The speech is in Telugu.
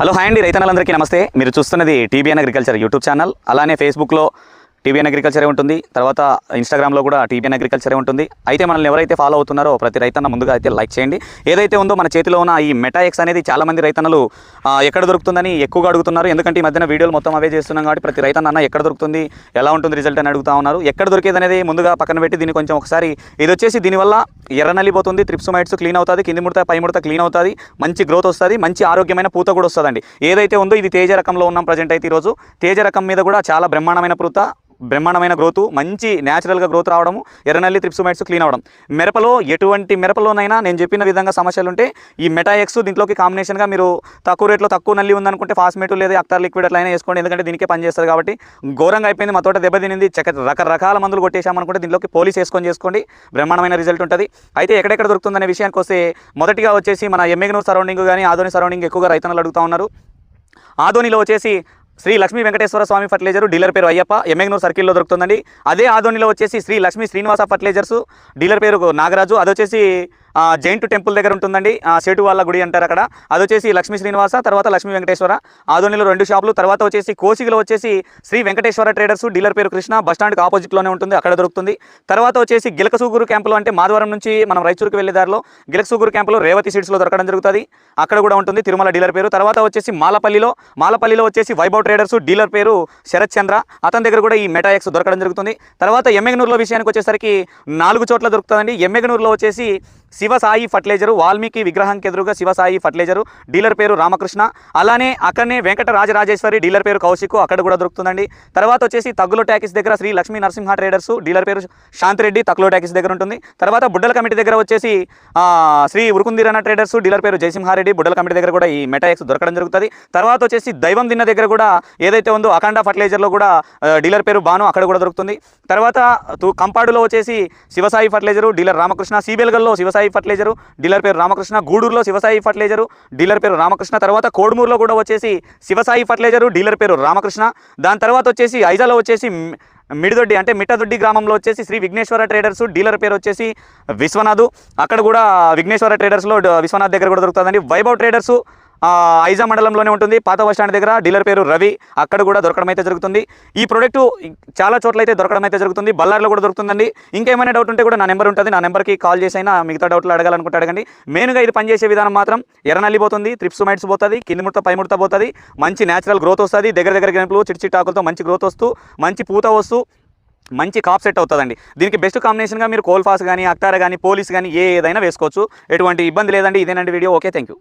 హలో హాయ్ అండి. రైతన్నలందరికీ నమస్తే. మీరు చూస్తున్నది టీబీఎన్ అగ్రికల్చర్ యూట్యూబ్ ఛానల్. అలానే ఫేస్బుక్లో టీబీఎన్ అగ్రికల్చరే ఉంటుంది. తర్వాత ఇన్స్టాగ్రామ్లో కూడా టీబీఎన్ అగ్రికల్చరే ఉంటుంది. అయితే మనల్ని ఎవరైతే ఫాలో అవుతున్నారో ప్రతి రైతన్న ముందుగా అయితే లైక్ చేయండి. ఏదైతే ఉందో మన చేతిలో ఉన్న ఈ మెటాఎక్స్ అనేది చాలామంది రైతన్నలు ఎక్కడ దొరుకుతుందని ఎక్కువగా అడుగుతున్నారు. ఎందుకంటే ఈ మధ్యన వీడియోలు మొత్తం అవే చేస్తున్నాం కాబట్టి ప్రతి రైతన్న అన్న ఎక్కడ దొరుకుతుంది ఎలా ఉంటుంది రిజల్ట్ అని అడుగుతా ఉన్నారు. ఎక్కడ దొరికేది అనేది ముందుగా పక్కన పెట్టి దీన్ని కొంచెం ఒకసారి ఇది వచ్చేసి దీనివల్ల ఎర్ర నలిపోతుంది త్రిప్సుమైట్స్ క్లీన్ అవుతుంది కింది ముడత పై ముడత క్లీన్ అవుతుంది మంచి గ్రోత్ వస్తుంది మంచి ఆరోగ్యమైన పూత కూడా వస్తుందండి. ఏదైతే ఉందో ఇది తేజ రకంలో ఉన్నాం ప్రజెంట్ అయితే ఈరోజు. తేజ రకం మీద కూడా చాలా బ్రహ్మాండమైన పూత బ్రహ్మాండమైన గ్రోత్ మంచి న్యాచురల్గా గ్రోత్ రావడము ఎర్రనల్లి త్రిప్సుమైట్స్ క్లీన్ అవడం. మిరపలో ఎటువంటి మిరపలోనైనా నేను చెప్పిన విధంగా సమస్యలు ఉంటే ఈ మెటాఎక్స్ దీంట్లోకి కాంబినేషన్గా మీరు తక్కువ రేట్లో తక్కువ నల్లి ఉందనుకుంటే ఫాస్మేట్ లేదా అక్టర్ లిక్విడ్ అట్లయినా వేసుకోండి ఎందుకంటే దీనికే పనిచేస్తుంది కాబట్టి. ఘోరంగా అయిపోయింది మా తోట దెబ్బతినింది చక్క రకరకాల మందులు కొట్టేశామనుకుంటే దీంట్లోకి పోలీస్ వేసుకొని చేసుకోండి బ్రహ్మాండమైన రిజల్ట్ ఉంటుంది. అయితే ఎక్కడెక్కడ దొరుకుతుందనే విషయానికి వస్తే మొదటిగా వచ్చేసి మన ఎమ్మెగనూర్ సరౌండింగ్ కానీ ఆదోని సరౌండింగ్ ఎక్కువగా రైతన్నలు అడుగుతూ ఉన్నారు. ఆదోనిలో వచ్చేసి శ్రీ లక్ష్మీ వెంకటేశ్వర స్వామి ఫర్టిలైజర్ డీలర్ పేరు అయ్యప్ప ఎమ్మెగ్నూర్ సర్కిల్లో దొరుకుతుందండి. అదే ఆధోనిలో వచ్చేసి శ్రీ లక్ష్మీ శ్రీనివాస ఫర్టిలైజర్స్ డీలర్ పేరు నాగరాజు అది వచ్చేసి జైంట్ టెంపుల్ దగ్గర ఉంటుందండి. సేటు వాళ్ళ గుడి అంటారు అక్కడ. అది వచ్చేసి లక్ష్మీ శ్రీనివాస తర్వాత లక్ష్మీ వెంకటేశ్వర. ఆదోనిలో రెండు షాపులు తర్వాత వచ్చేసి కోసిగిలో వచ్చేసి శ్రీ వెంకటేశ్వర ట్రేడర్స్ డీలర్ పేరు కృష్ణ బస్ స్టాండ్కి ఆపోజిట్లోనే ఉంటుంది అక్కడ దొరుకుతుంది. తర్వాత వచ్చేసి గిలకసూగురు క్యాంపులో అంటే మాధవరం నుంచి మనం రైచూరుకి వెళ్ళే దారిలో గిలకసూగురు క్యాంపులో రేవతి సీడ్స్లో దొరకడం జరుగుతుంది. అక్కడ కూడా ఉంటుంది తిరుమల డీలర్ పేరు. తర్వాత వచ్చేసి మాలపల్లిలో మాలపల్లిలో వచ్చేసి వైభవ్ ట్రేడర్స్ డీలర్ పేరు శరత్ చంద్ర. అతని దగ్గర కూడా ఈ మెటాఎక్స్ దొరకడం జరుగుతుంది. తర్వాత ఎమ్మెగనూరులో విషయానికి వచ్చేసరికి నాలుగు చోట్ల దొరుకుతుందండి. ఎమ్మెగనూరులో వచ్చేసి శివసాయి ఫర్టిలైజరు వాల్మీకి విగ్రహానికి ఎదురుగా శివసాయి ఫర్టిలైజరు డీలర్ పేరు రామకృష్ణ. అలానే అక్కడనే వెంకట రాజరాజేశ్వరి డీలర్ పేరు కౌశిక్ అక్కడ కూడా దొరుకుతుందండి. తర్వాత వచ్చేసి తగ్గులో ట్యాకిస్ దగ్గర శ్రీ లక్ష్మీ నరసింహ ట్రేడర్స్ డీలర్ పేరు శాంతిరెడ్డి తగ్గులో ట్యాకిస్ దగ్గర ఉంటుంది. తర్వాత బుడ్డల కమిటీ దగ్గర వచ్చేసి శ్రీ ఉరుకుందిరన్న ట్రేడర్స్ డీలర్ పేరు జయసింహారెడ్డి బుడ్డల కమిటీ దగ్గర కూడా ఈ మెటాఎక్స్ దొరకడం జరుగుతుంది. తర్వాత వచ్చేసి దైవం దిన్న దగ్గర కూడా ఏదైతే ఉందో అఖండ ఫర్టిలైజర్లో కూడా డీలర్ పేరు బాను అక్కడ కూడా దొరుకుతుంది. తర్వాత తు కంపాడులో వచ్చేసి శివసాయి ఫర్టిలైజరు డీలర్ రామకృష్ణ సిబిఎల్గల్లో శివసాయి ఫర్టిలైజరు డీలర్ పేరు రామకృష్ణ గూడూరులో శివసాయి ఫర్టిలైజరు డీలర్ పేరు రామకృష్ణ తర్వాత కోడుమూరులో కూడా వచ్చేసి శివసాయి ఫర్టిలైజరు డీలర్ పేరు రామకృష్ణ దాని తర్వాత వచ్చేసి ఐజాలో వచ్చేసి మిడిదొడ్డి అంటే మిట్టదొడ్డి గ్రామంలో వచ్చేసి శ్రీ విఘ్నేశ్వర ట్రేడర్స్ డీలర్ పేరు వచ్చేసి విశ్వనాథ్. అక్కడ కూడా విఘ్నేశ్వర ట్రేడర్స్లో విశ్వనాథ్ దగ్గర కూడా దొరుకుతుందండి. వైభవ్ ట్రేడర్స్ ఐజా మండలంలోనే ఉంటుంది. పాత బస్ స్టాండ్ దగ్గర డీలర్ పేరు రవి. అక్కడ కూడా దొరకడం అయితే జరుగుతుంది. ఈ ప్రోడక్ట్ చాలా చోట్ల అయితే దొరకడం అయితే జరుగుతుంది. బల్లార్లో కూడా దొరుకుతుందండి. ఇంకేమైనా డౌట్ ఉంటే కూడా నా నెంబర్ ఉంటుంది. నా నెంబర్కి కాల్ చేసి అయినా మిగతా డౌట్లు అడగాలనుకుంటే అడగండి. మెయిన్గా ఇది పనిచేసే విధానం మాత్రం ఎర్రనల్లి పోతుంది. త్రిప్సుమైట్స్ పోతుంది. కింది ముడత పై ముడత పోతుంది. మంచి న్యాచురల్ గ్రోత్ వస్తుంది. దగ్గర దగ్గర గెంపులు చిట్టి మంచి గ్రోత్ వస్తూ మంచి పూత వస్తూ మంచి కాప్ సెట్ అవుతుందండి. దీనికి బెస్ట్ కాంబినేషన్గా మీరు కోల్ఫాస్ కానీ అక్తారా కానీ పోలీస్ కానీ ఏ ఏదైనా వేసుకోవచ్చు. ఎటువంటి ఇబ్బంది లేదండి. ఇదేనండి వీడియో. Okay thank you